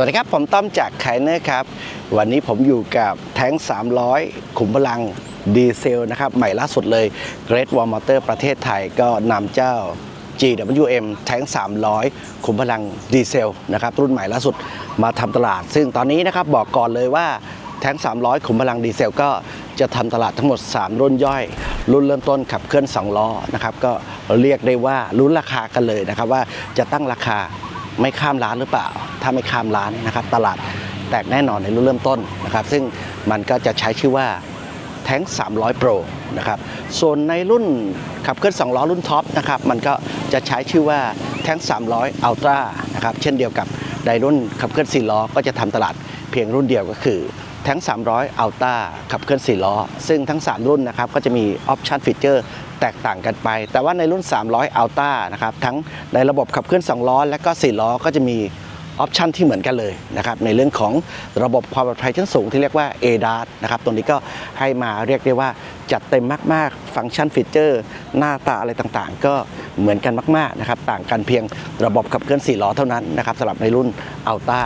สวัสดีครับ ผมต้อมจากไคเนอร์ครับ วันนี้ผมอยู่กับแท้ง 300 ขุมพลังดีเซลนะครับ ใหม่ล่าสุดเลย Great Wall Motor ประเทศไทยก็นำเจ้า GWM แท้ง 300 ขุมพลังดีเซลนะครับ รุ่นใหม่ล่าสุดมาทำตลาด ซึ่งตอนนี้นะครับบอกก่อนเลยว่าแท้ง 300 ขุมพลังดีเซลก็จะทำตลาดทั้งหมด 3 รุ่นย่อย รุ่นเริ่มต้นขับเคลื่อน 2 ล้อนะครับ ก็เรียกได้ว่าลุ้นราคากันเลยนะครับว่าจะตั้งราคาไม่ข้ามร้านหรือเปล่า ถ้าไม่ข้ามร้านนะครับ ตลาดแตกแน่นอนในรุ่นเริ่มต้นนะครับ ซึ่งมันก็จะใช้ชื่อว่าแท้ง 300 Pro นะครับ ส่วนในรุ่นขับเคลื่อน2ล้อรุ่นท็อปนะครับ มันก็จะใช้ชื่อว่าแท้ง 300 Ultra นะครับ เช่นเดียวกับในรุ่นขับเคลื่อน4ล้อ ก็จะทำตลาดเพียงรุ่นเดียวก็คือแท้ง 300 Ultra ขับเคลื่อน4ล้อ ซึ่งทั้ง 3 รุ่นนะครับ ก็จะมีออปชันฟีเจอร์แตกต่างกันไป แต่ว่าในรุ่น 300 Ultra นะครับ ทั้งในระบบขับเคลื่อน 2 ล้อ และก็ 4 ล้อ ก็จะมี ออปชันที่เหมือนกันเลยนะครับในเรื่องของระบบความปลอดภัยชั้นสูงที่เรียกว่า ADAS นะครับตรงนี้ก็ให้มาเรียกได้ว่าจัดเต็มมาก ๆ ฟังก์ชันฟีเจอร์ หน้าตาอะไรต่างๆ ก็เหมือนกันมาก ๆ นะครับ ต่างกันเพียงระบบขับเคลื่อน 4 ล้อเท่านั้นนะครับสำหรับในรุ่น Ultra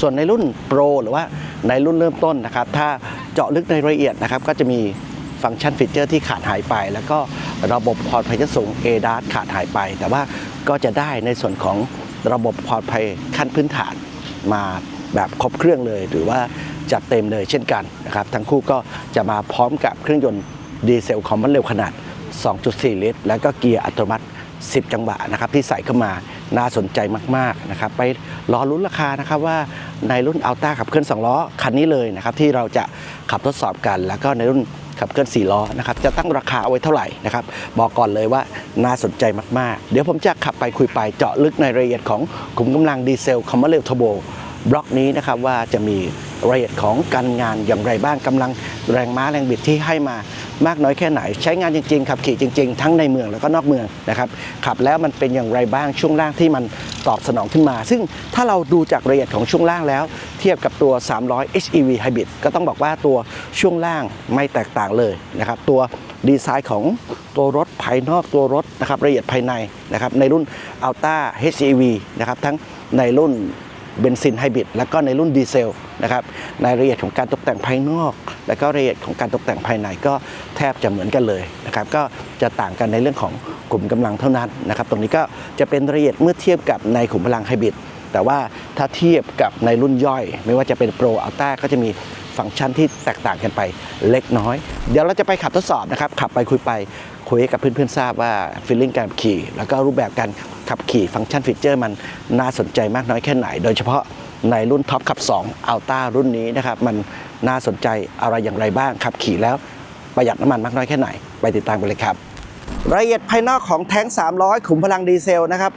ส่วนในรุ่น Pro หรือว่าในรุ่นเริ่มต้นนะครับ ถ้าเจาะลึกในรายละเอียดนะครับ ก็จะมีฟังก์ชันฟีเจอร์ที่ขาดหายไป แล้วก็ระบบปลอดภัยชั้นสูง ADAS ขาดหายไป แต่ว่าก็จะได้ในส่วนของ ระบบปลอดภัยขั้นพื้นฐานมาแบบครบเครื่องเลย หรือว่าจัดเต็มเลยเช่นกันนะครับทั้งคู่ก็จะมาพร้อมกับเครื่องยนต์ดีเซลคอมมันเร็วขนาด 2.4 ลิตร แล้วก็เกียร์อัตโนมัติ 10 จังหวะนะครับที่ใส่เข้ามาน่าสนใจมากๆนะครับไปรอลุ้นราคานะครับว่าในรุ่นอัลต้าขับเคลื่อน2ล้อคันนี้เลยนะครับที่เราจะขับทดสอบกัน แล้วก็ในรุ่น ขับเคลื่อน4ล้อนะครับจะตั้งราคาเอาไว้เท่าไหร่นะครับบอกก่อนเลยว่าน่าสนใจมากๆ เดี๋ยวผมจะขับไปคุยไปเจาะลึกในรายละเอียดของขุมกำลังดีเซลคอมมอนเรลทโบ บล็อกนี้นะครับว่าจะมีรายละเอียดของการงานอย่างไรบ้างกำลังแรงม้าแรงบิดที่ให้มามากน้อยแค่ไหน ใช้งานจริงๆขับขี่จริง ๆ ทั้งในเมืองแล้วก็นอกเมืองนะครับขับแล้วมันเป็นอย่างไรบ้างช่วงล่างที่มันตอบสนองขึ้นมา ซึ่งถ้าเราดูจากรายละเอียดของช่วงล่างแล้ว เทียบกับตัว 300 HEV Hybrid ก็ต้องบอกว่าตัวช่วงล่างไม่แตกต่างเลยนะครับตัวดีไซน์ของตัวรถภายนอกตัวรถนะครับละเอียดภายในนะครับในรุ่น Alta HEV นะครับทั้งในรุ่น เบนซินไฮบริดแล้วก็ในรุ่นดีเซลนะครับในรายละเอียดของการตกแต่งภายนอก และก็รายละเอียดของการตกแต่งภายในก็แทบจะเหมือนกันเลยนะครับก็จะต่างกันในเรื่องของกลุ่มกำลังเท่านั้นนะครับตรงนี้ก็จะเป็นรายละเอียดเมื่อเทียบกับในขุมพลังไฮบริดแต่ว่าถ้าเทียบกับในรุ่นย่อย ไม่ว่าจะเป็นโปรอัลต้าก็จะมีฟังก์ชันที่แตกต่างกันไปเล็กน้อย เดี๋ยวเราจะไปขับทดสอบนะครับขับไปคุยไป คุยกับเพื่อนๆทราบว่าฟีลลิ่งการขี่ แล้วก็รูปแบบการขับขี่ฟังก์ชันฟีเจอร์ มันน่าสนใจมากน้อยแค่ไหน โดยเฉพาะในรุ่นท็อปขับ2อัลต้ารุ่นนี้นะครับ มันน่าสนใจอะไรอย่างไรบ้างขับขี่แล้วประหยัดน้ำมันมากน้อยแค่ไหน ไปติดตามกันเลยครับ รายละเอียดภายนอกของแท้ง 300 ขุมพลังดีเซลนะครับ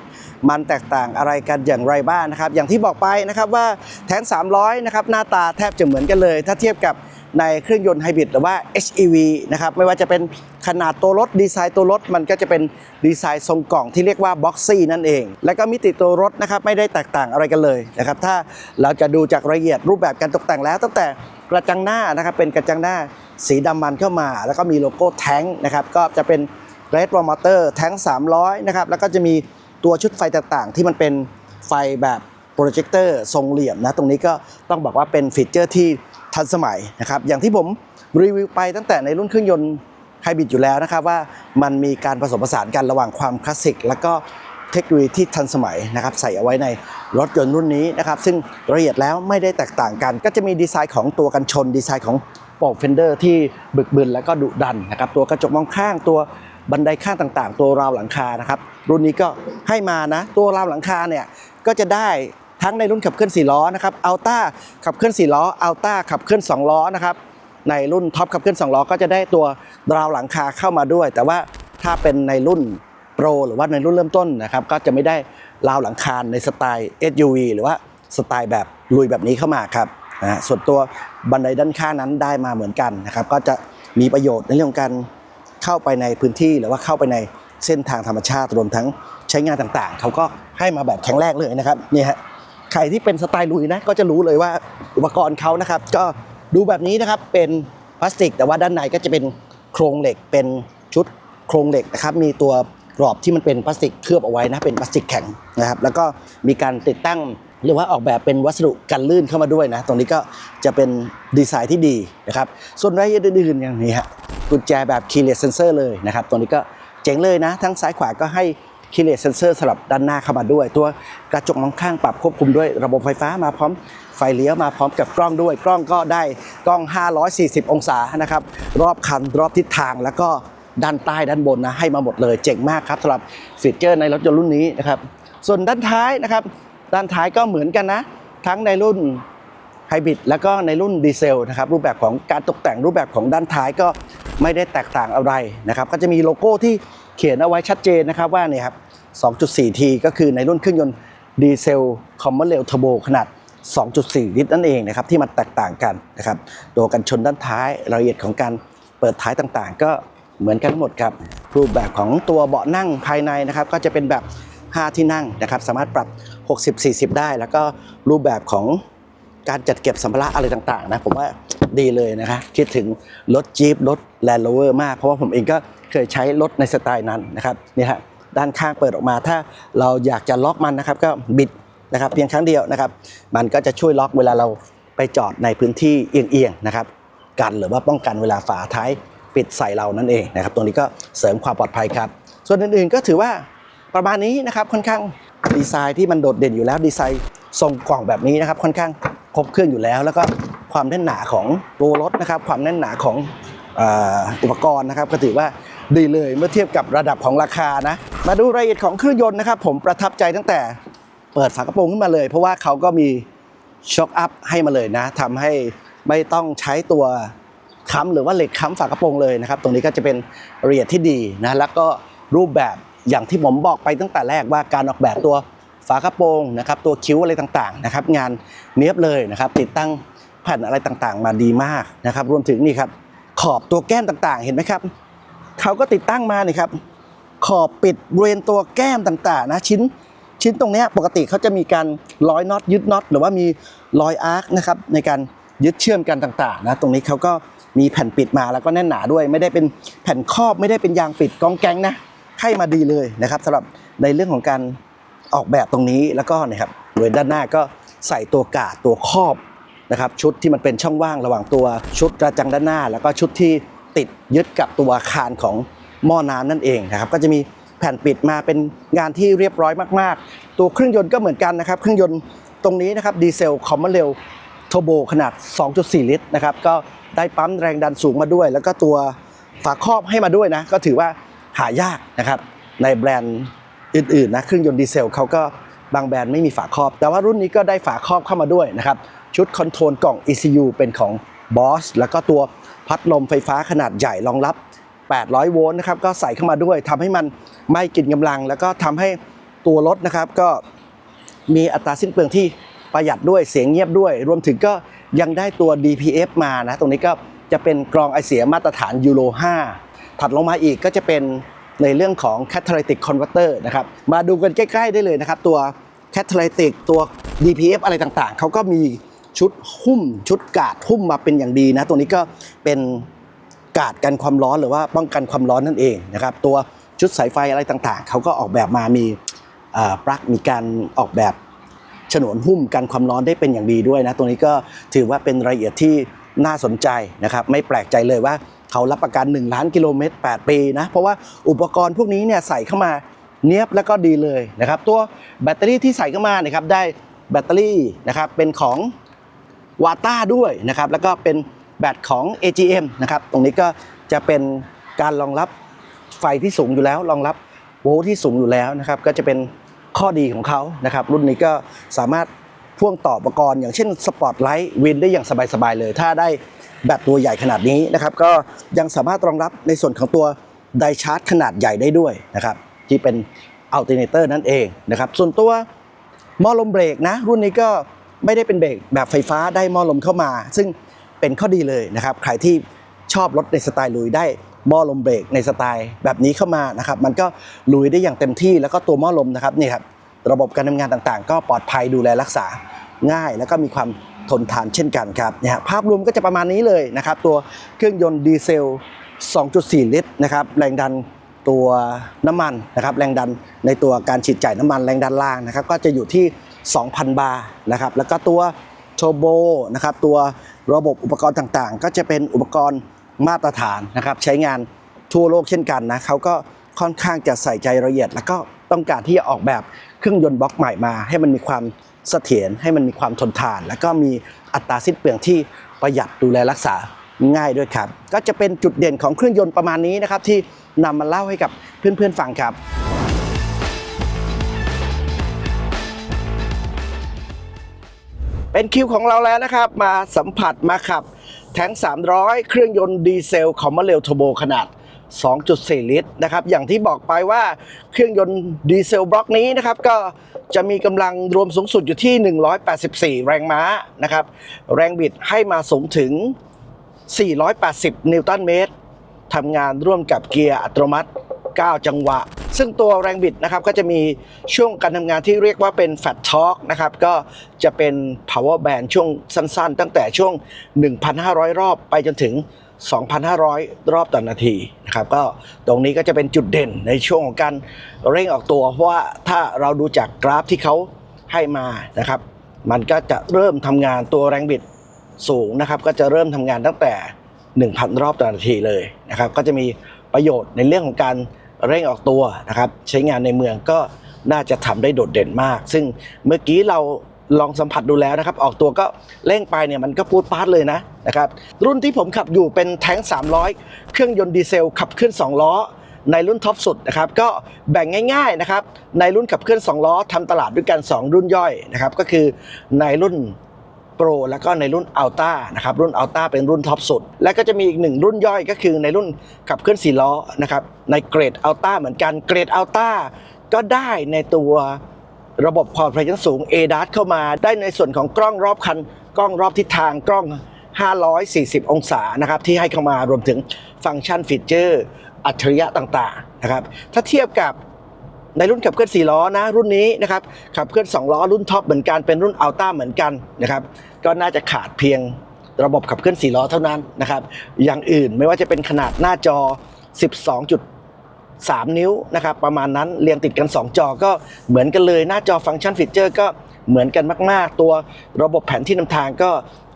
มันแตกต่างอะไรกันอย่างไรบ้างนะครับ อย่างที่บอกไปนะครับว่าแท้ง 300 นะครับหน้าตาแทบจะเหมือนกันเลย ถ้าเทียบกับ ในเครื่องยนต์ไฮบริดหรือว่า HEV นะครับไม่ว่าจะเป็นขนาดตัวรถดีไซน์ตัวรถ มันก็จะเป็นดีไซน์ทรงกล่องที่เรียกว่าบ็อกซี่นั่นเอง แล้วก็มิติตัวรถนะครับไม่ได้แตกต่างอะไรกันเลยนะครับถ้าเราจะดูจากรายละเอียดรูปแบบการตกแต่งแล้วตั้งแต่กระจังหน้านะครับเป็นกระจังหน้าสีดำมันเข้ามา แล้วก็มีโลโก้แท้งนะครับก็จะเป็นเรด r มอเตอร์แท้ง300นะครับแล้วก็จะมีตัวชุดไฟต่างๆ ที่มันเป็นไฟแบบโปรเจคเตอร์ทรงเหลี่ยมนะตรงนี้ก็ต้องบอกว่าเป็นฟีเจอร์ที่ ทันสมัยนะครับ อย่างที่ผมรีวิวไปตั้งแต่ในรุ่นเครื่องยนต์ไฮบริดอยู่แล้วนะครับว่ามันมีการผสมผสานกันระหว่างความคลาสสิกแล้วก็เทคโนโลยีที่ทันสมัยนะครับใส่เอาไว้ในรถยนต์รุ่นนี้นะครับซึ่งละเอียดแล้วไม่ได้แตกต่างกัน ก็จะมีดีไซน์ของตัวกันชน ดีไซน์ของโปกเฟนเดอร์ที่บึกบึนแล้วก็ดุดันนะครับตัวกระจกมองข้างตัวบันไดข้างต่างๆ ตัวราวหลังคานะครับรุ่นนี้ก็ให้มานะตัวราวหลังคาเนี่ยก็จะได้ ทั้งในรุ่นขับเคลื่อน4ล้อนะครับอัลต้าขับเคลื่อน4ล้ออัลต้าขับเคลื่อน2ล้อนะครับในรุ่นท็อปขับเคลื่อน2ล้อก็จะได้ตัวราวหลังคาเข้ามาด้วย แต่ว่าถ้าเป็นในรุ่นโปรหรือว่าในรุ่นเริ่มต้นนะครับก็จะไม่ได้ราวหลังคาในสไตล์ SUV หรือว่าสไตล์แบบลุยแบบนี้เข้ามาครับนะฮะส่วนตัวบันไดด้านข้างนั้นได้มาเหมือนกันนะครับก็จะมีประโยชน์ในเรื่องของการเข้าไปในพื้นที่หรือว่าเข้าไปในเส้นทางธรรมชาติรวมทั้งใช้งานต่างๆ เขาก็ให้มาแบบแข็งแรกเลยนะครับนี่ฮะ ครที่เป็นสไตล์ลุยนะก็จะรู้เลยว่าอุปกรณ์เขานะครับ ก็ดูแบบนี้นะครับเป็นพลาสติก แต่ว่าด้านในก็จะเป็นโครงเหล็กเป็นชุดโครงเหล็กนะครับ มีตัวกรอบที่มันเป็นพลาสติกเคลือบเอาไว้นะเป็นพลาสติกแข็งนะครับ แล้วก็มีการติดตั้งเรียกว่าออกแบบเป็นวัสดุกันลื่นเข้ามาด้วยนะ ตรงนี้ก็จะเป็นดีไซน์ที่ดีนะครับ ส่วนรายละเอียดอื่นๆอย่างนี้ฮะกุญแจแบบ keyless sensor เลยนะครับ ตรงนี้ก็เจ๋งเลยนะ ทั้งซ้ายขวาก็ให้ keyless sensor สำหรับด้านหน้าเข้ามาด้วย ตัวกระจกมองข้างปรับควบคุมด้วยระบบไฟฟ้ามาพร้อมไฟเลี้ยวมาพร้อมกับกล้องด้วย กล้องก็ได้กล้อง 540 องศานะครับ รอบคันรอบทิศทางแล้วก็ด้านใต้ด้านบนนะให้มาหมดเลยเจ๋งมากครับสำหรับฟีเจอร์ในรถยนต์รุ่นนี้นะครับ ส่วนด้านท้ายนะครับ ด้านท้ายก็เหมือนกันนะ ทั้งในรุ่นไฮบริดแล้วก็ในรุ่นดีเซลนะครับรูปแบบของการตกแต่งรูปแบบของด้านท้ายก็ไม่ได้แตกต่างอะไรนะครับ ก็จะมีโลโก้ที่เขียนเอาไว้ชัดเจนนะครับว่าเนี่ยครับ 2.4T ก็คือในรุ่นเครื่องยนต์ดีเซลคอมเมอร์เรลเทอร์โบขนาด 2.4 ลิตรนั่นเองนะครับที่มันแตกต่างกันนะครับตัวกันชนด้านท้ายรายละเอียดของการเปิดท้ายต่างๆ ก็เหมือนกันทั้งหมดครับรูปแบบของตัวเบาะนั่งภายในนะครับก็จะเป็นแบบ 5 ที่นั่งนะครับสามารถปรับ 60 40 ได้ แล้วก็รูปแบบของการจัดเก็บสัมภาระอะไรต่างๆนะผมว่าดีเลยนะคะคิดถึงรถจี๊ปรถแลนด์โรเวอร์มาก เพราะว่าผมเองก็เคยใช้รถในสไตล์นั้นนะครับนี่ฮะ ด้านข้างเปิดออกมา ถ้าเราอยากจะล็อกมันนะครับ ก็บิดนะครับเพียงครั้งเดียวนะครับ มันก็จะช่วยล็อกเวลาเราไปจอดในพื้นที่เอียงๆนะครับกันหรือว่าป้องกันเวลาฝาท้ายปิดใส่เรานั่นเองนะครับตรงนี้ก็เสริมความปลอดภัยครับ ส่วนอื่นๆก็ถือว่าประมาณนี้นะครับค่อนข้างดีไซน์ที่มันโดดเด่นอยู่แล้วดีไซน์ทรงกล่องแบบนี้นะครับค่อนข้างครบเครื่องอยู่แล้ว แล้วก็ความแน่นหนาของตัวรถนะครับความแน่นหนาของออุปกรณ์นะครับ ก็ถือว่า ดีเลยเมื่อเทียบกับระดับของราคานะ มาดูรายละเอียดของเครื่องยนต์นะครับ ผมประทับใจตั้งแต่เปิดฝากระโปรงขึ้นมาเลย เพราะว่าเขาก็มีช็อคอัพให้มาเลยนะทำให้ไม่ต้องใช้ตัวค้ำหรือว่าเหล็กค้ำฝากระโปรงเลยนะครับ ตรงนี้ก็จะเป็นละเอียดที่ดีนะแล้วก็รูปแบบอย่างที่ผมบอกไปตั้งแต่แรกว่าการออกแบบตัวฝากระโปรงนะครับ ตัวคิ้วอะไรต่างๆนะครับ งานเนี้ยบเลยนะครับ ติดตั้งแผ่นอะไรต่างๆ มาดีมากนะครับ รวมถึงนี่ครับขอบตัวแก้มต่างๆ เห็นไหมครับ เขาก็ติดตั้งมานี่ครับ ขอบปิดบริเวณตัวแก้มต่างๆนะชิ้นชิ้นตรงนี้ปกติเขาจะมีการร้อยน็อตยึดน็อตหรือว่ามีรอยอาร์คนะครับในการยึดเชื่อมกันต่างๆนะตรงนี้เขาก็มีแผ่นปิดมาแล้วก็แน่นหนาด้วย ไม่ได้เป็นแผ่นครอบไม่ได้เป็นยางปิดกองแกงนะให้มาดีเลยนะครับสำหรับในเรื่องของการออกแบบตรงนี้แล้วก็นะครับบริเวณด้านหน้าก็ใส่ตัวกาดตัวครอบนะครับชุดที่มันเป็นช่องว่างระหว่างตัวชุดกระจังด้านหน้า แล้วก็ชุดที่ ติดยึดกับตัวอาคารของหม้อน้ำนั่นเองนะครับ ก็จะมีแผ่นปิดมาเป็นงานที่เรียบร้อยมาก ๆ ตัวเครื่องยนต์ก็เหมือนกันนะครับ เครื่องยนต์ตรงนี้นะครับดีเซลคอมมอนเรลโทโบขนาด 2.4 ลิตรนะครับก็ได้ปั๊มแรงดันสูงมาด้วย แล้วก็ตัวฝาครอบให้มาด้วยนะ ก็ถือว่าหายากนะครับ ในแบรนด์อื่นๆนะเครื่องยนต์ดีเซลเขาก็บางแบรนด์ไม่มีฝาครอบ แต่ว่ารุ่นนี้ก็ได้ฝาครอบเข้ามาด้วยนะครับ ชุดคอนโทรลกล่อง ECU เป็นของ Boss แล้วก็ตัว พัดลมไฟฟ้าขนาดใหญ่รองรับ 800 โวลต์นะครับก็ใส่เข้ามาด้วยทำให้มันไม่กินกำลัง แล้วก็ทำให้ตัวรถนะครับก็มีอัตราสิ้นเปลืองที่ประหยัดด้วยเสียงเงียบด้วย รวมถึงก็ยังได้ตัว DPF มานะตรงนี้ก็จะเป็นกรองไอเสียมาตรฐานยูโร 5 ถัดลงมาอีกก็จะเป็นในเรื่องของ Catalytic Converter นะครับมาดูกันใกล้ ๆ ได้เลยนะครับ ตัว Catalytic ตัว DPF อะไรต่างๆ เขาก็มี ชุดหุ้มชุดกาดหุ้มมาเป็นอย่างดีนะตรงนี้ก็เป็นกาดกันความร้อนหรือว่าป้องกันความร้อนนั่นเองนะครับตัวชุดสายไฟอะไรต่างๆ เขาก็ออกแบบมามีปลั๊กมีการออกแบบฉนวนหุ้มกันความร้อนได้เป็นอย่างดีด้วยนะตรงนี้ก็ถือว่าเป็นรายละเอียดที่น่าสนใจนะครับไม่แปลกใจเลยว่าเขารับประกัน 1 ล้านกิโลเมตร 8 ปีนะเพราะว่าอุปกรณ์พวกนี้เนี่ยใส่เข้ามาเนียบแล้วก็ดีเลยนะครับตัวแบตเตอรี่ที่ใส่เข้ามานะครับได้แบตเตอรี่นะครับเป็นของ วาต้าด้วยนะครับแล้วก็เป็นแบตของ AGM นะครับตรงนี้ก็จะเป็นการรองรับไฟที่สูงอยู่แล้ว รองรับโวลต์ที่สูงอยู่แล้วนะครับก็จะเป็นข้อดีของเขานะครับรุ่นนี้ก็สามารถพ่วงต่ออุปกรณ์อย่างเช่นสปอตไลท์วินได้อย่างสบายๆเลย ถ้าได้แบตตัวใหญ่ขนาดนี้นะครับก็ยังสามารถรองรับในส่วนของตัวไดชาร์จขนาดใหญ่ได้ด้วยนะครับที่เป็นอัลเทอร์เนเตอร์นั่นเองนะครับส่วนตัวหม้อลมเบรกนะรุ่นนี้ก็ ไม่ได้เป็นเบรกแบบไฟฟ้าได้หม้อลมเข้ามา ซึ่งเป็นข้อดีเลยนะครับใครที่ชอบรถในสไตล์ลุยได้หม้อลมเบรกในสไตล์แบบนี้เข้ามานะครับมันก็ลุยได้อย่างเต็มที่แล้วก็ตัวหม้อลมนะครับนี่ครับระบบการทำงานต่างๆ ก็ปลอดภัยดูแลรักษาง่าย แล้วก็มีความทนทานเช่นกันครับเนี่ยฮะภาพรวมก็จะประมาณนี้เลยนะครับตัวเครื่องยนต์ดีเซล 2.4 ลิตรนะครับแรงดันตัวน้ำมันนะครับแรงดันในตัวการฉีดจ่ายน้ำมันแรงดันล่างนะครับก็จะอยู่ที่ 2,000 บาร์นะครับแล้วก็ตัวโชโบนะครับตัวระบบอุปกรณ์ต่างๆ ก็จะเป็นอุปกรณ์มาตรฐานนะครับใช้งานทั่วโลกเช่นกันนะเขาก็ค่อนข้างจะใส่ใจรายละเอียด แล้วก็ต้องการที่จะออกแบบเครื่องยนต์บล็อกใหม่มา ให้มันมีความเสถียรให้มันมีความทนทาน แล้วก็มีอัตราสิ้นเปลืองที่ประหยัดดูแลรักษาง่ายด้วยครับ ก็จะเป็นจุดเด่นของเครื่องยนต์ประมาณนี้นะครับที่นำมาเล่าให้กับเพื่อนๆฟังครับ เป็นคิวของเราแล้วนะครับ มาสัมผัสมาขับ แทง300 เครื่องยนต์ดีเซลคอมมาเรลทโบขนาด 2.4 ลิตรนะครับ อย่างที่บอกไปว่าเครื่องยนต์ดีเซลบล็อกนี้นะครับ ก็จะมีกำลังรวมสูงสุดอยู่ที่ 184 แรงม้านะครับ แรงบิดให้มาสูงถึง 480 นิวตันเมตรทำงานร่วมกับเกียร์อัตโนมัติ 9 จังหวะ ซึ่งตัวแรงบิดนะครับก็จะมีช่วงการทำงานที่เรียกว่าเป็น Fat Torque นะครับก็จะเป็น Power Band ช่วงสั้นๆ ตั้งแต่ช่วง 1,500 รอบไปจนถึง 2,500 รอบต่อนาทีนะครับก็ตรงนี้ก็จะเป็นจุดเด่นในช่วงของการเร่งออกตัว เพราะว่าถ้าเราดูจากกราฟที่เขาให้มานะครับ มันก็จะเริ่มทำงานตัวแรงบิดสูงนะครับ ก็จะเริ่มทำงานตั้งแต่ 1,000 รอบต่อนาทีเลยนะครับ ก็จะมีประโยชน์ในเรื่องของการ เร่งออกตัวนะครับใช้งานในเมืองก็น่าจะทำได้โดดเด่นมาก ซึ่งเมื่อกี้เราลองสัมผัสดูแล้วนะครับ ออกตัวก็เร่งไปเนี่ยมันก็พูดปาดเลยนะนะครับ รุ่นที่ผมขับอยู่เป็นแท้ง 300 เครื่องยนต์ดีเซลขับเคลื่อน2 ล้อ ในรุ่นท็อปสุดนะครับ ก็แบ่งง่าย ๆนะครับ ในรุ่นขับเคลื่อน 2 ล้อทำตลาดด้วยกัน 2 รุ่นย่อยนะครับ ก็คือในรุ่น โปรแล้วก็ในรุ่นอัลต้านะครับรุ่นอัลต้าเป็นรุ่นท็อปสุด และก็จะมีอีกหนึ่งรุ่นย่อยก็คือในรุ่นขับเคลื่อน4ล้อนะครับในเกรดอัลต้าเหมือนกันเกรดอัลต้าก็ได้ในตัวระบบความปลอดภัยชั้นสูง ADAS เข้ามาได้ในส่วนของกล้องรอบคัน กล้องรอบทิศทางกล้อง 540 องศานะครับที่ให้เข้ามารวมถึงฟังก์ชันฟีเจอร์อัจฉริยะต่างๆนะครับถ้าเทียบกับ ในรุ่นขับเคลื่อน4ล้อนะรุ่นนี้นะครับขับเคลื่อน2ล้อรุ่นท็อปเหมือนกันเป็นรุ่นอัลต้าเหมือนกันนะครับก็น่าจะขาดเพียงระบบขับเคลื่อน4ล้อเท่านั้นนะครับอย่างอื่นไม่ว่าจะเป็นขนาดหน้าจอ 12.3 นิ้วนะครับประมาณนั้นเรียงติดกัน 2 จอก็เหมือนกันเลยหน้าจอฟังก์ชันฟีเจอร์ก็เหมือนกันมาก ๆ ตัวระบบแผนที่นำทางก็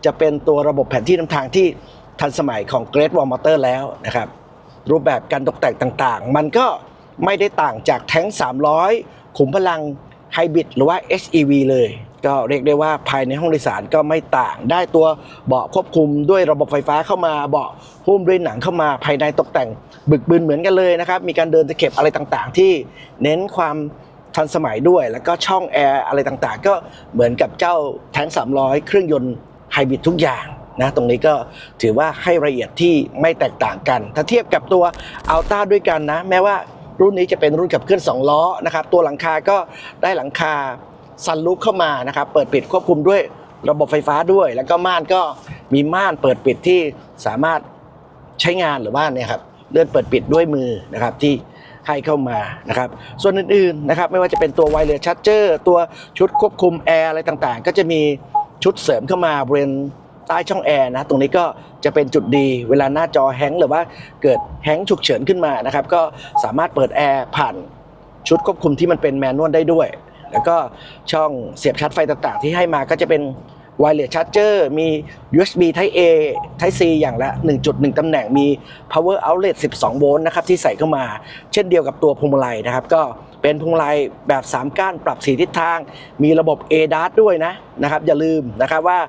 จะเป็นตัวระบบแผนที่นำทางที่ทันสมัยของ Great Wall Motor แล้วนะครับรูปแบบการตกแต่งต่างๆ มันก็ ไม่ได้ต่างจากแท้ง 300 ขุมพลังไฮบริดหรือว่า HEV เลย ก็เรียกได้ว่าภายในห้องโดยสารก็ไม่ต่างได้ตัวเบาะควบคุมด้วยระบบไฟฟ้าเข้ามาเบาะหุ้มด้วยหนังเข้ามาภายในตกแต่งบึกบึนเหมือนกันเลยนะครับมีการเดินตะเข็บอะไรต่างๆ ที่เน้นความทันสมัยด้วย แล้วก็ช่องแอร์อะไรต่างๆ ก็เหมือนกับเจ้าแท้ง 300 เครื่องยนต์ไฮบริดทุกอย่างนะตรงนี้ก็ถือว่าให้รายละเอียดที่ไม่แตกต่างกัน ถ้าเทียบกับตัวอัลต้าด้วยกันนะ แม้ว่า รุ่นนี้จะเป็นรุ่นขับเคลื่อน2ล้อนะครับตัวหลังคาก็ได้หลังคาซันลูปเข้ามานะครับเปิดปิดควบคุมด้วยระบบไฟฟ้าด้วย แล้วก็ม่านก็มีม่านเปิดปิดที่สามารถใช้งานหรือว่าเนี่ยครับเลื่อนเปิดปิดด้วยมือนะครับที่ให้เข้ามานะครับ ส่วนอื่นๆนะครับไม่ว่าจะเป็นตัวไวเลสชั r เจอร์ตัวชุดควบคุมแอร์อะไรต่างๆ ก็จะมีชุดเสริมเข้ามาบริเวณ ใต้ช่องแอร์นะตรงนี้ก็จะเป็นจุดดีเวลาหน้าจอแฮงหรือว่าเกิดแฮงฉุกเฉินขึ้นมานะครับก็สามารถเปิดแอร์ผ่านชุดควบคุมที่มันเป็นแมนนวลได้ด้วย แล้วก็ช่องเสียบชาร์จไฟต่างๆ ที่ให้มาก็จะเป็นไวเลสชาร์จเจอร์มี USB Type A Type C อย่างละ 1.1 ตำแหน่งมี power outlet 12 โวลต์นะครับที่ใส่เข้ามา เช่นเดียวกับตัวพวงมาลัยนะครับ ก็เป็นพวงมาลัยแบบ 3 ก้านปรับสีทิศทาง มีระบบ ADAS ด้วยนะนะครับ อย่าลืมนะครับว่า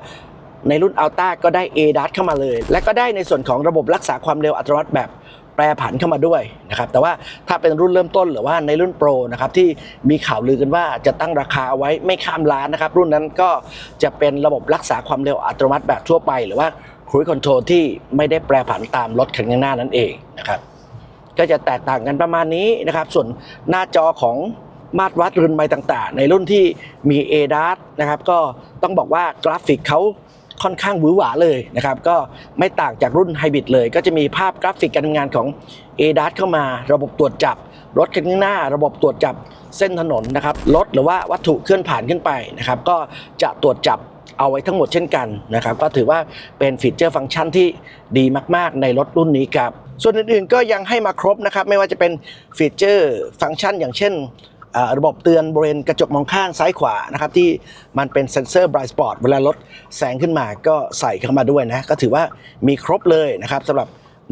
ในรุ่นอัลต้าก็ได้ ADAS เข้ามาเลย และก็ได้ในส่วนของระบบรักษาความเร็วอัตโนมัติแบบแปรผันเข้ามาด้วยนะครับแต่ว่าถ้าเป็นรุ่นเริ่มต้นหรือว่าในรุ่นโปรนะครับที่มีข่าวลือกันว่าจะตั้งราคาเอาไว้ไม่ข้ามล้านนะครับ รุ่นนั้นก็จะเป็นระบบรักษาความเร็วอัตโนมัติแบบทั่วไป หรือว่า Cruise Control ที่ไม่ได้แปรผันตามรถคันข้างหน้านั่นเองนะครับก็จะแตกต่างกันประมาณนี้นะครับ ส่วนหน้าจอของมาตรวัดรุ่นใหม่ต่าง ๆ ในรุ่นที่มี ADAS นะครับก็ต้องบอกว่ากราฟิกเขา ค่อนข้างหวือหวาเลยนะครับ ก็ไม่ต่างจากรุ่นไฮบริดเลย ก็จะมีภาพกราฟิกการทำงานของ ADAS เข้ามา ระบบตรวจจับ รถข้างหน้า ระบบตรวจจับเส้นถนนนะครับ รถหรือว่าวัตถุเคลื่อนผ่านขึ้นไปนะครับ ก็จะตรวจจับเอาไว้ทั้งหมดเช่นกันนะครับ ก็ถือว่าเป็นฟีเจอร์ฟังก์ชันที่ดีมาก ๆ ในรถรุ่นนี้ครับส่วนอื่นๆก็ยังให้มาครบนะครับ ไม่ว่าจะเป็นฟีเจอร์ฟังก์ชันอย่างเช่น ระบบเตือนบริเวณกระจกมองข้างซ้ายขวานะครับที่มันเป็นเซ็นเซอร์ bright spot เวลารถแสงขึ้นมาก็ใส่เข้ามาด้วยนะ ก็ถือว่ามีครบเลยนะครับสำหรับ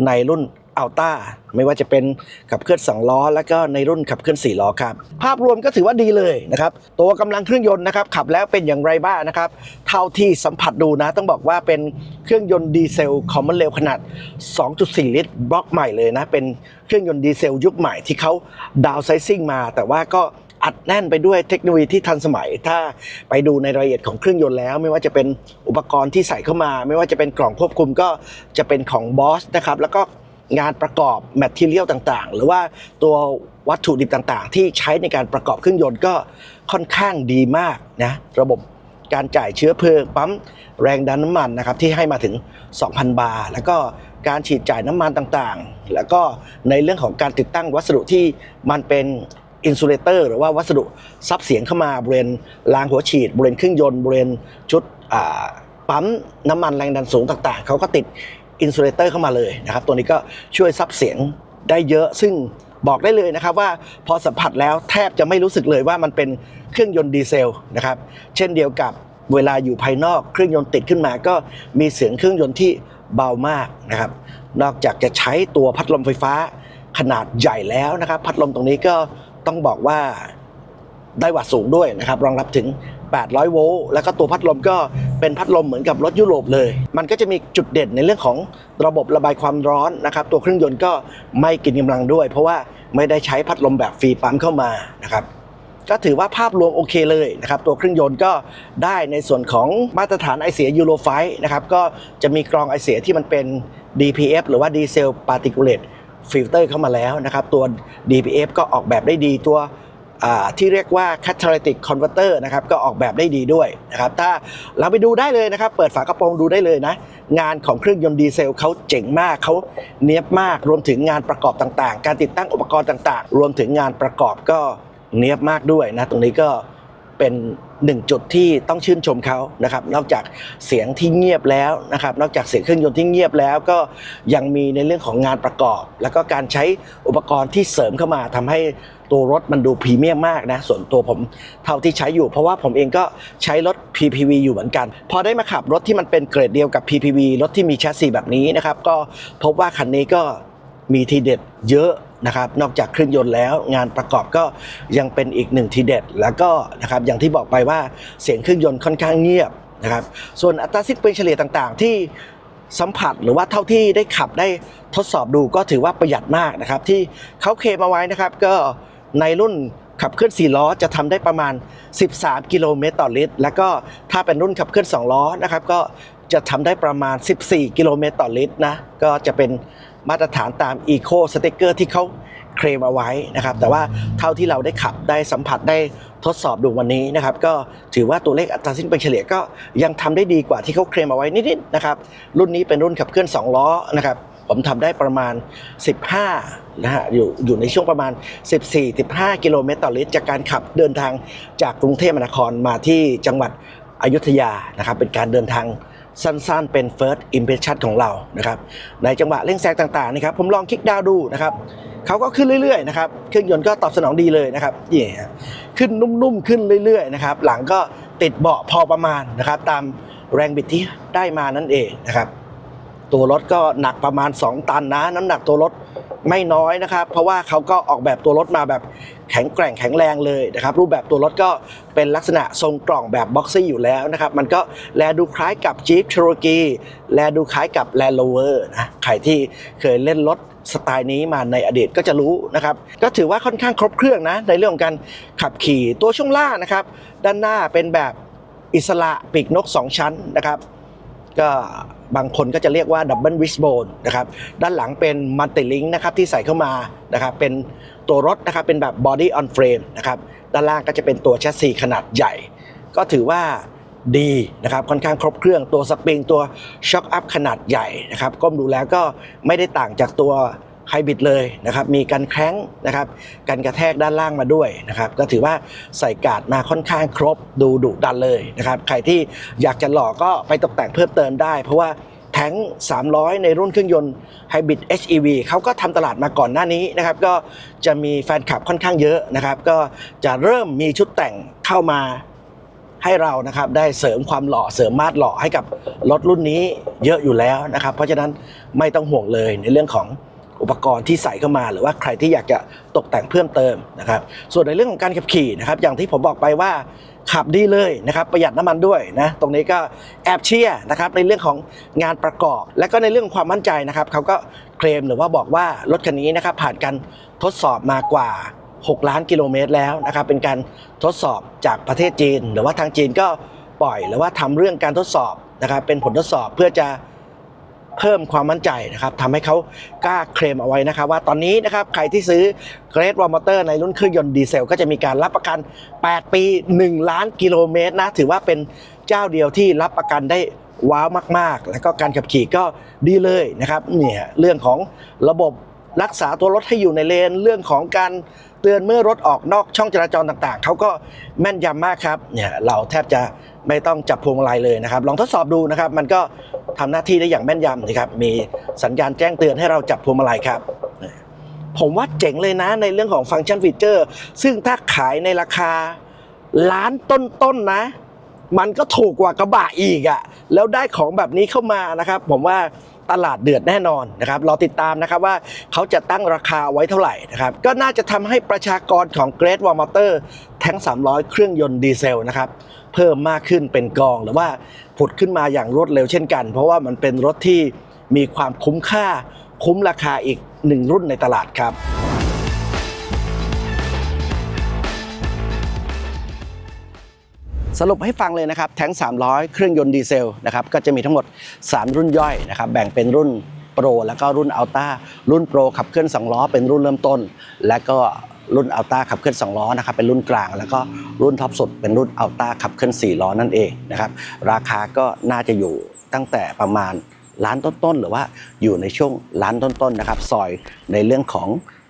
ในรุ่น อัลต้าไม่ว่าจะเป็นขับเคลื่อน2ล้อ แล้วก็ในรุ่นขับเคลื่อน4ล้อครับภาพรวมก็ถือว่าดีเลยนะครับตัวกำลังเครื่องยนต์นะครับขับแล้วเป็นอย่างไรบ้างนะครับเท่าที่สัมผัสดูนะ ต้องบอกว่าเป็นเครื่องยนต์ดีเซลคอมมอนเรลขนาด 2.4 ลิตรบล็อกใหม่เลยนะเป็นเครื่องยนต์ดีเซลยุคใหม่ที่เขาดาวไซซิ่งมา แต่ว่าก็อัดแน่นไปด้วยเทคโนโลยีที่ทันสมัย ถ้าไปดูในรายละเอียดของเครื่องยนต์แล้ว ไม่ว่าจะเป็นอุปกรณ์ที่ใส่เข้ามา ไม่ว่าจะเป็นกล่องควบคุมก็จะเป็นของบอสนะครับแล้วก็ งานประกอบแมทเทียลต่างๆ หรือว่าตัววัตถุดิบต่างๆ ที่ใช้ในการประกอบเครื่องยนต์ก็ค่อนข้างดีมากนะระบบการจ่ายเชื้อเพลิงปั๊มแรงดันน้ำมันนะครับที่ให้มาถึง 2,000 บาร์แล้วก็การฉีดจ่ายน้ำมันต่างๆ แล้วก็ในเรื่องของการติดตั้งวัสดุที่มันเป็นอินซูเลเตอร์หรือว่าวัสดุซับเสียงเข้ามาบริเวณรางหัวฉีดบริเวณเครื่องยนต์บริเวณชุดปั๊มน้ำมันแรงดันสูงต่างๆ เขาก็ติด อินซูเลเตอร์เข้ามาเลยนะครับ ตัวนี้ก็ช่วยซับเสียงได้เยอะ ซึ่งบอกได้เลยนะครับว่าพอสัมผัสแล้วแทบจะไม่รู้สึกเลยว่ามันเป็นเครื่องยนต์ดีเซลนะครับ เช่นเดียวกับเวลาอยู่ภายนอกเครื่องยนต์ติดขึ้นมา ก็มีเสียงเครื่องยนต์ที่เบามากนะครับ นอกจากจะใช้ตัวพัดลมไฟฟ้าขนาดใหญ่แล้วนะครับ พัดลมตรงนี้ก็ต้องบอกว่าได้วัตต์สูงด้วยนะครับ รองรับถึง 800 โวลต์แล้วก็ตัวพัดลมก็เป็นพัดลมเหมือนกับรถยุโรปเลย มันก็จะมีจุดเด่นในเรื่องของระบบระบายความร้อนนะครับ ตัวเครื่องยนต์ก็ไม่กินกำลังด้วย เพราะว่าไม่ได้ใช้พัดลมแบบฟรีปั๊มเข้ามานะครับก็ถือว่าภาพรวมโอเคเลยนะครับตัวเครื่องยนต์ก็ได้ในส่วนของมาตรฐานไอเสียยูโรไฟนะครับก็จะมีกรองไอเสียที่มันเป็น DPF หรือว่าดีเซลปาร์ติคูเลตฟิลเตอร์เข้ามาแล้วนะครับตัว DPF ก็ออกแบบได้ดีตัว ที่เรียกว่า catalytic converter นะครับก็ออกแบบได้ดีด้วยนะครับถ้าเราไปดูได้เลยนะครับ เปิดฝากระโปรงดูได้เลยนะ งานของเครื่องยนต์ดีเซลเขาเจ๋งมากเขาเนียบมากรวมถึงงานประกอบต่างๆ การติดตั้งอุปกรณ์ต่าง ๆ รวมถึงงานประกอบก็เนียบมากด้วยนะตรงนี้ก็เป็นหนึ่งจุดที่ต้องชื่นชมเขานะครับ นอกจากเสียงที่เงียบแล้วนะครับ นอกจากเสียงเครื่องยนต์ที่เงียบแล้วก็ยังมีในเรื่องของงานประกอบ แล้วก็การใช้อุปกรณ์ที่เสริมเข้ามาทำให้ ตัวรถมันดูพรีเมียมมากนะ ส่วนตัวผมเท่าที่ใช้อยู่ เพราะว่าผมเองก็ใช้รถ PPV อยู่เหมือนกัน พอได้มาขับรถที่มันเป็นเกรดเดียวกับ PPV รถที่มีแชสซีแบบนี้นะครับ ก็พบว่าคันนี้ก็มีทีเด็ดเยอะนะครับนอกจากเครื่องยนต์แล้วงานประกอบก็ยังเป็นอีกหนึ่งทีเด็ด แล้วก็นะครับอย่างที่บอกไปว่าเสียงเครื่องยนต์ค่อนข้างเงียบนะครับส่วนอัตราสิ้นเปลืองเฉลี่ยต่างๆ ที่สัมผัสหรือว่าเท่าที่ได้ขับได้ทดสอบดูก็ถือว่าประหยัดมากนะครับ ที่เขาเคมาไว้นะครับก็ ในรุ่นขับเคลื่อน 4 ล้อจะทำได้ประมาณ 13 กิโลเมตรต่อลิตร แล้วก็ถ้าเป็นรุ่นขับเคลื่อน 2 ล้อนะครับก็จะทำได้ประมาณ 14 กิโลเมตรต่อลิตรนะ ก็จะเป็นมาตรฐานตาม Eco Sticker ที่เขาเคลมเอาไว้นะครับ แต่ว่าเท่าที่เราได้ขับได้สัมผัสได้ทดสอบดูวันนี้นะครับ ก็ถือว่าตัวเลขอัตราสิ้นเปลืองเฉลี่ยก็ยังทำได้ดีกว่าที่เขาเคลมเอาไว้นิดๆนะครับ รุ่นนี้เป็นรุ่นขับเคลื่อน 2 ล้อนะครับ ผมทำได้ประมาณ 15นะฮะอยู่อยู่ในช่วงประมาณ 14-15 กิโลเมตรต่อลิตร จากการขับเดินทางจากกรุงเทพมหานครมาที่จังหวัดอยุธยานะครับเป็นการเดินทางสั้นๆ เป็น first impression ของเรานะครับ ในจังหวะเร่งแซงต่างๆนะครับ ผมลองคลิกดาวดูนะครับเขาก็ขึ้นเรื่อยๆนะครับ เครื่องยนต์ก็ตอบสนองดีเลยนะครับนี่ขึ้นนุ่มๆ ขึ้นเรื่อยๆนะครับ หลังก็ติดเบาะพอประมาณนะครับ ตามแรงบิดที่ได้มานั่นเองนะครับ ตัวรถก็หนักประมาณ 2 ตันนะ น้ำหนักตัวรถไม่น้อยนะครับ เพราะว่าเขาก็ออกแบบตัวรถมาแบบแข็งแกร่งแข็งแรงเลยนะครับ รูปแบบตัวรถก็เป็นลักษณะทรงกล่องแบบบ็อกซี่อยู่แล้วนะครับ มันก็แลดูคล้ายกับ Jeep Cherokee แลดูคล้ายกับ Land Rover นะใครที่เคยเล่นรถสไตล์นี้มาในอดีตก็จะรู้นะครับ ก็ถือว่าค่อนข้างครบเครื่องนะ ในเรื่องของการขับขี่ตัวช่วงล่างนะครับ ด้านหน้าเป็นแบบอิสระปีกนก 2 ชั้นนะครับ ก็บางคนก็จะเรียกว่าดับเบิลวิสโบนนะครับด้านหลังเป็นมัลติลิงนะครับที่ใส่เข้ามานะครับเป็นตัวรถนะครับเป็นแบบบอดี้ออนเฟรมนะครับด้านล่างก็จะเป็นตัวแชสซีขนาดใหญ่ ก็ถือว่าดีนะครับค่อนข้างครบเครื่องตัวสปริงตัวช็อคอัพขนาดใหญ่นะครับก้มดูแล้วก็ไม่ได้ต่างจากตัว ไฮบริดเลยนะครับมีการแข้งนะครับการกระแทกด้านล่างมาด้วยนะครับก็ถือว่าใส่กาดมาค่อนข้างครบดูดุดันเลยนะครับใครที่อยากจะหล่อก็ไปตกแต่งเพิ่มเติมได้ เพราะว่าแท้ง 300 ในรุ่นเครื่องยนต์ Hybrid HEV เขาก็ทำตลาดมาก่อนหน้านี้นะครับ ก็จะมีแฟนคลับค่อนข้างเยอะนะครับ ก็จะเริ่มมีชุดแต่งเข้ามาให้เรานะครับได้เสริมความหล่อเสริมมาตรหล่อให้กับรถรุ่นนี้เยอะอยู่แล้วนะครับ เพราะฉะนั้นไม่ต้องห่วงเลยในเรื่องของ อุปกรณ์ที่ใส่เข้ามา หรือว่าใครที่อยากจะตกแต่งเพิ่มเติมนะครับ ส่วนในเรื่องของการขับขี่นะครับ อย่างที่ผมบอกไปว่าขับดีเลยนะครับประหยัดน้ำมันด้วยนะตรงนี้ก็แอบเชียร์นะครับในเรื่องของงานประกอบ และก็ในเรื่องของความมั่นใจนะครับเขาก็เคลมหรือว่าบอกว่ารถคันนี้นะครับผ่านการทดสอบมากว่า 6 ล้านกิโลเมตรแล้วนะครับเป็นการทดสอบจากประเทศจีน หรือว่าทางจีนก็ปล่อยหรือว่าทำเรื่องการทดสอบนะครับเป็นผลทดสอบเพื่อจะ เพิ่มความมั่นใจนะครับทำให้เขากล้าเคลมเอาไว้นะครับ ว่าตอนนี้นะครับใครที่ซื้อ Great Wall Motor ในรุ่นเครื่องยนต์ดีเซล ก็จะมีการรับประกัน 8 ปี 1 ล้านกิโลเมตรนะถือว่าเป็นเจ้าเดียวที่รับประกันได้ว้าวมาก ๆ แล้วก็การขับขี่ก็ดีเลยนะครับเนี่ยเรื่องของระบบรักษาตัวรถให้อยู่ในเลน เรื่องของการเตือนเมื่อรถออกนอกช่องจราจรต่างๆ เขาก็แม่นยำมากครับเนี่ยเราแทบจะ ไม่ต้องจับพวงมาลัยเลยนะครับ ลองทดสอบดูนะครับมันก็ทำหน้าที่ได้อย่างแม่นยำนะครับมีสัญญาณแจ้งเตือนให้เราจับพวงมาลัยครับผมว่าเจ๋งเลยนะในเรื่องของฟังก์ชันฟีเจอร์ ซึ่งถ้าขายในราคาล้านต้นๆนะ มันก็ถูกกว่ากระบะอีกอะ่ะแล้วได้ของแบบนี้เข้ามานะครับ ผมว่าตลาดเดือดแน่นอนนะครับรอติดตามนะครับว่าเขาจะตั้งราคาไว้เท่าไหร่นะครับ ก็น่าจะทำให้ประชากรของ Great Wall Motor แท้ง300 เครื่องยนต์ดีเซลนะครับ พิ่มมากขึ้นเป็นกอง หรือว่าผุดขึ้นมาอย่างรวดเร็วเช่นกัน เพราะว่ามันเป็นรถที่มีความคุ้มค่าคุ้มราคาอีกหนึ่งรุ่นในตลาดครับสรุปให้ฟังเลยนะครับแท้ง 300 เครื่องยนต์ดีเซลนะครับก็จะมีทั้งหมด 3 รุ่นย่อยนะครับแบ่งเป็นรุ่นโปรแล้วก็รุ่นอัลต้ารุ่นโปรขับเคลื่อน2ล้อเป็นรุ่นเริ่มต้น และก็ รุ่นอัลต้าขับเคลื่อน2ล้อนะครับเป็นรุ่นกลาง แล้วก็รุ่นท็อปสุดเป็นรุ่นอัลต้าขับเคลื่อน4ล้อนั่นเองนะครับราคาก็น่าจะอยู่ตั้งแต่ประมาณล้านต้นๆ หรือว่าอยู่ในช่วงล้านต้นๆนะครับซอยในเรื่องของ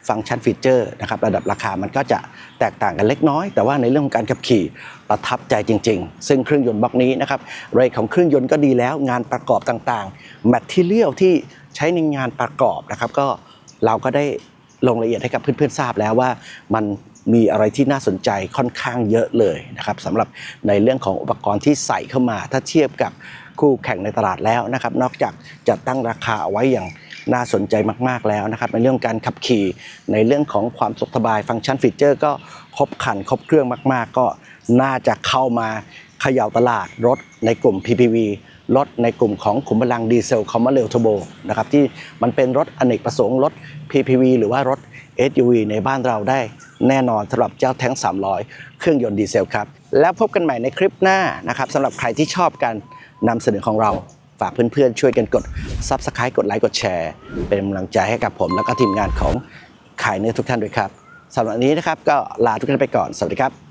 ฟังก์ชันฟีเจอร์นะครับระดับราคามันก็จะแตกต่างกันเล็กน้อย แต่ว่าในเรื่องของการขับขี่ประทับใจจริง ๆ ซึ่งเครื่องยนต์บล็อกนี้นะครับเรทของเครื่องยนต์ก็ดีแล้วงานประกอบต่างๆแมทเทียลที่ใช้ในงานประกอบนะครับก็เราก็ได้ ลงรายละเอียดให้กับเพื่อนๆทราบแล้วว่ามันมีอะไรที่น่าสนใจค่อนข้างเยอะเลยนะครับสำหรับในเรื่องของอุปกรณ์ที่ใส่เข้ามาถ้าเทียบกับคู่แข่งในตลาดแล้วนะครับ นอกจากจะตั้งราคาเอาไว้อย่างน่าสนใจมากๆแล้วนะครับ ในเรื่องการขับขี่ในเรื่องของความสุขสบายฟังก์ชันฟีเจอร์ก็ครบครันครบเครื่องมาก ๆ ก็น่าจะเข้ามาเขย่าตลาดรถในกลุ่ม PPV รถในกลุ่มของขุมพลังดีเซลคอมมาเรลเทอร์โบนะครับที่มันเป็นรถอเนกประสงค์รถ PPV หรือว่ารถ SUV ในบ้านเราได้แน่นอนสำหรับเจ้าแท้ง 300 เครื่องยนต์ดีเซลครับ แล้วพบกันใหม่ในคลิปหน้านะครับสำหรับใครที่ชอบการนำเสนอของเรา ฝากเพื่อนๆ ช่วยกันกด Subscribe กดไลค์กดแชร์ เป็นกำลังใจให้กับผมแล้วก็ทีมงานของขายเนื้อทุกท่านด้วยครับสำหรับวันนี้นะครับก็ลาทุกท่านไปก่อน สวัสดีครับ